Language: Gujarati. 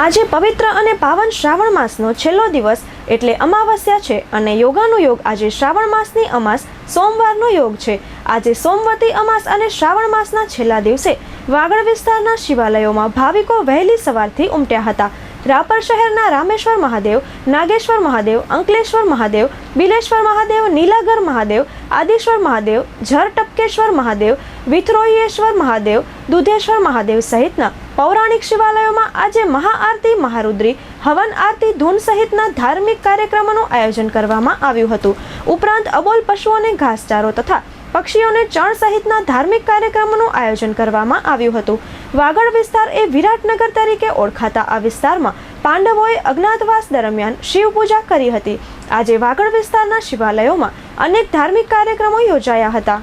આજે પવિત્ર અને પાવન શ્રાવણ માસનો છેલ્લો દિવસ એટલે અમાવસ્યા છે અને યોગાનો યોગ આજે શ્રાવણ માસની અમાસ સોમવારનો યોગ છે. આજે સોમવતી અમાસ અને શ્રાવણ માસના છેલ્લા દિવસે વાગડ વિસ્તારના શિવાલયોમાં ભાવિકો વહેલી સવારથી ઉમટ્યા હતા. રાપર શહેરના રામેશ્વર મહાદેવ, નાગેશ્વર મહાદેવ, અંકલેશ્વર મહાદેવ, બિલેશ્વર મહાદેવ, નીલાગર મહાદેવ, આદિશ્વર મહાદેવ ઝર ટપકેશ્વર મહાદેવ, વિથરોયેશ્વર મહાદેવ, દુધેશ્વર મહાદેવ સહિતના પૌરાણિક શિવાલયોમાં આજે મહાઆરતી મહારુદ્રી, હવન આરતી ધૂન સહિતના ધાર્મિક કાર્યક્રમોનું આયોજન કરવામાં આવ્યું હતું. ઉપરાંત અબોલ પશુઓને ઘાસચારો તથા પક્ષીઓને ચણ સહિતના ધાર્મિક કાર્યક્રમોનું આયોજન કરવામાં આવ્યું હતું. વાગડ વિસ્તાર એ વિરાટનગર તરીકે ઓળખાતા આ વિસ્તારમાં પાંડવોએ અજ્ઞાતવાસ દરમિયાન શિવ પૂજા કરી હતી. આજે વાગડ વિસ્તારના શિવાલયોમાં અનેક ધાર્મિક કાર્યક્રમો યોજાયા હતા.